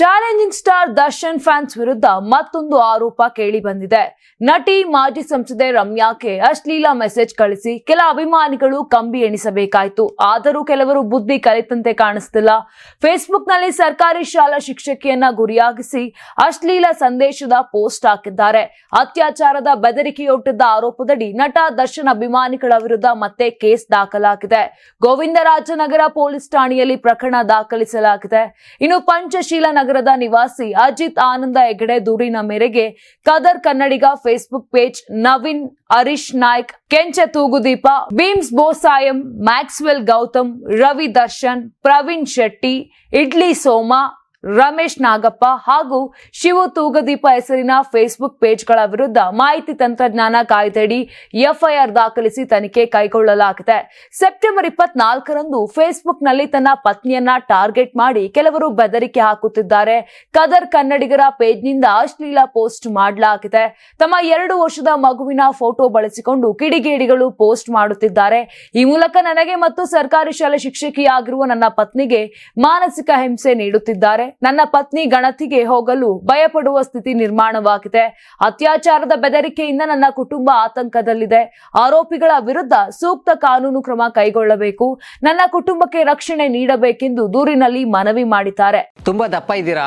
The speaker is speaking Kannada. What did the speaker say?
ಚಾಲೆಂಜಿಂಗ್ ಸ್ಟಾರ್ ದರ್ಶನ್ ಫ್ಯಾನ್ಸ್ ವಿರುದ್ಧ ಮತ್ತೊಂದು ಆರೋಪ ಕೇಳಿ ಬಂದಿದೆ. ನಟಿ, ಮಾಜಿ ಸಂಸದೆ ರಮ್ಯಾಕ್ಕೆ ಅಶ್ಲೀಲ ಮೆಸೇಜ್ ಕಳಿಸಿ ಕೆಲ ಅಭಿಮಾನಿಗಳು ಕಂಬಿ ಎಣಿಸಬೇಕಾಯಿತು. ಆದರೂ ಕೆಲವರು ಬುದ್ಧಿ ಕಲಿತಂತೆ ಕಾಣಿಸ್ತಿಲ್ಲ. ಫೇಸ್ಬುಕ್ನಲ್ಲಿ ಸರ್ಕಾರಿ ಶಾಲಾ ಶಿಕ್ಷಕಿಯನ್ನ ಗುರಿಯಾಗಿಸಿ ಅಶ್ಲೀಲ ಸಂದೇಶದ ಪೋಸ್ಟ್ ಹಾಕಿದ್ದಾರೆ. ಅತ್ಯಾಚಾರದ ಬೆದರಿಕೆಯೊಟ್ಟಿದ್ದ ಆರೋಪದಡಿ ನಟ ದರ್ಶನ್ ಅಭಿಮಾನಿಗಳ ವಿರುದ್ಧ ಮತ್ತೆ ಕೇಸ್ ದಾಖಲಾಗಿದೆ. ಗೋವಿಂದರಾಜನಗರ ಪೊಲೀಸ್ ಠಾಣೆಯಲ್ಲಿ ಪ್ರಕರಣ ದಾಖಲಿಸಲಾಗಿದೆ. ಇನ್ನು ಪಂಚಶೀಲ ನಗರದ ನಿವಾಸಿ ಅಜಿತ್ ಆನಂದ ಹೆಗಡೆ ದೂರಿನ ಮೇರೆಗೆ Kadar Kannadiga Facebook page Naveen, Harish Naik, Kencha Thoogudeepa, Bheems Bosayam, Maxwell Gautam, Ravi Darshan, Praveen Shetty, Idli Soma Ramesh Nagappa ಹಾಗೂ ಶಿವು ತೂಗದೀಪ ಹೆಸರಿನ ಫೇಸ್ಬುಕ್ ಪೇಜ್ಗಳ ವಿರುದ್ಧ ಮಾಹಿತಿ ತಂತ್ರಜ್ಞಾನ ಕಾಯ್ದೆಯಡಿ ಎಫ್ಐಆರ್ ದಾಖಲಿಸಿ ತನಿಖೆ ಕೈಗೊಳ್ಳಲಾಗಿದೆ. ಸೆಪ್ಟೆಂಬರ್ ಇಪ್ಪತ್ನಾಲ್ಕರಂದು ಫೇಸ್ಬುಕ್ನಲ್ಲಿ ತನ್ನ ಪತ್ನಿಯನ್ನ ಟಾರ್ಗೆಟ್ ಮಾಡಿ ಕೆಲವರು ಬೆದರಿಕೆ ಹಾಕುತ್ತಿದ್ದಾರೆ. ಕದರ್ ಕನ್ನಡಿಗರ ಪೇಜ್ನಿಂದ ಅಶ್ಲೀಲ ಪೋಸ್ಟ್ ಮಾಡಲಾಗಿದೆ. ತಮ್ಮ ಎರಡು ವರ್ಷದ ಮಗುವಿನ ಫೋಟೋ ಬಳಸಿಕೊಂಡು ಕಿಡಿಗೇಡಿಗಳು ಪೋಸ್ಟ್ ಮಾಡುತ್ತಿದ್ದಾರೆ. ಈ ಮೂಲಕ ನನಗೆ ಮತ್ತು ಸರ್ಕಾರಿ ಶಾಲೆ ಶಿಕ್ಷಕಿಯಾಗಿರುವ ನನ್ನ ಪತ್ನಿಗೆ ಮಾನಸಿಕ ಹಿಂಸೆ ನೀಡುತ್ತಿದ್ದಾರೆ. ನನ್ನ ಪತ್ನಿ ಗಣತಿಗೆ ಹೋಗಲು ಭಯಪಡುವ ಸ್ಥಿತಿ ನಿರ್ಮಾಣವಾಗಿದೆ. ಅತ್ಯಾಚಾರದ ಬೆದರಿಕೆಯಿಂದ ನನ್ನ ಕುಟುಂಬ ಆತಂಕದಲ್ಲಿದೆ. ಆರೋಪಿಗಳ ವಿರುದ್ಧ ಸೂಕ್ತ ಕಾನೂನು ಕ್ರಮ ಕೈಗೊಳ್ಳಬೇಕು. ನನ್ನ ಕುಟುಂಬಕ್ಕೆ ರಕ್ಷಣೆ ನೀಡಬೇಕೆಂದು ದೂರಿನಲ್ಲಿ ಮನವಿ ಮಾಡಿದ್ದಾರೆ. ತುಂಬಾ ದಪ್ಪ ಇದ್ದೀರಾ?